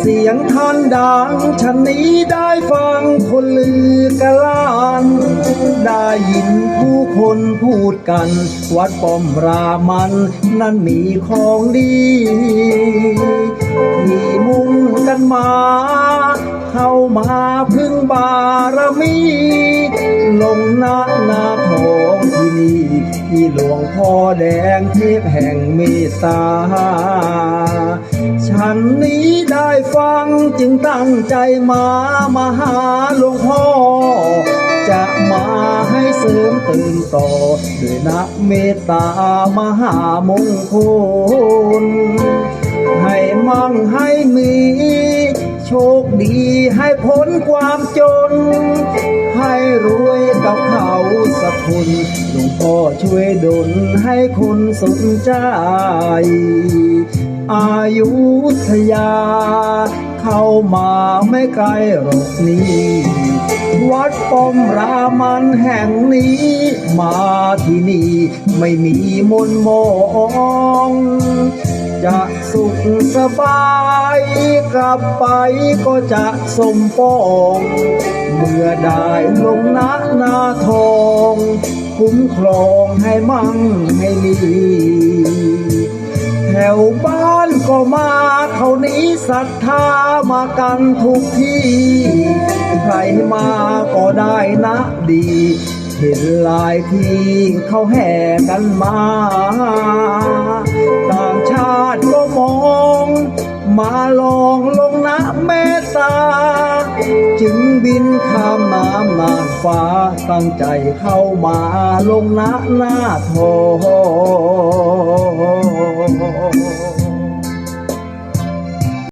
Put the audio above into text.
เสียงท่านดังฉันนี้ได้ฟังคนลือกะลาน ได้ยินผู้คนพูดกัน วัดป้อมรามัน นั้นมีของดีที่มุ่งกันมา เข้ามาพึ่งบารมี ลงนาหน้าทองที่นี่ที่หลวงพ่อแดงเทพแห่งเมตตา ฉันนี้ได้ฟังจึงตั้งใจมามาหาหลวงพ่อ จะมาให้เสริมตื่นต่อด้วยนะเมตตามหามงคล ให้มั่งให้มี โชคดีให้พ้นความจน ให้รวยกับเขาสักคนหลวงพ่อช่วยดลให้คนสนใจ อายุทยา เข้ามาไม่ไกลหรอกนี่วัดป้อมรามันแห่งนี้ มาที่นี่ไม่มีมนมองจะสุขสบายกลับไปก็จะสมปอง เมื่อได้ลงนะนาทอง คุ้มครองให้มั่งให้มี นี้ศรัทธามากันทุกที่ ใครมาก็ได้นะดี เห็นหลายที่เขาแห่กันมา ต่างชาติก็มอง มาลองลงนะเมตตา จึงบินข้ามน้ำนานฟ้า ตั้งใจเข้ามาลงนะหน้าทอง